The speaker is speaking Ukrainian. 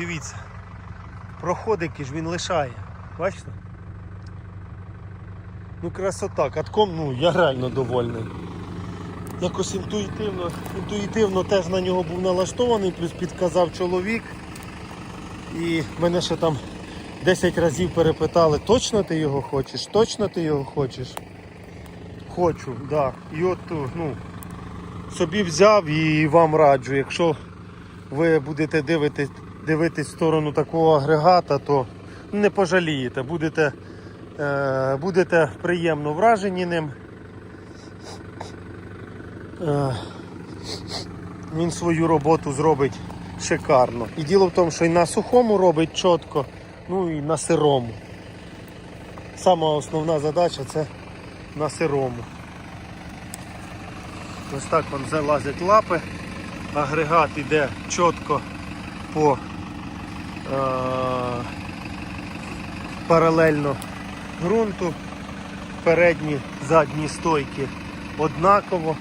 дивіться. Проходики ж він лишає. Бачите? Ну красота, катком, ну я реально довольний. Якось інтуїтивно, інтуїтивно теж на нього був налаштований, плюс підказав чоловік. І мене ще там 10 разів перепитали, точно ти його хочеш? Точно ти його хочеш? Хочу, так. Да. І от ну, собі взяв і вам раджу. Якщо ви будете дивитись, дивитись в сторону такого агрегата, то не пожалієте, будете, е, будете приємно вражені ним. Е, він свою роботу зробить шикарно. І діло в тому, що і на сухому робить чітко, ну і на сирому. Сама основна задача це на сирому. Ось так вам залазять лапи, агрегат іде чітко по паралельно ґрунту, передні, задні стойки однаково.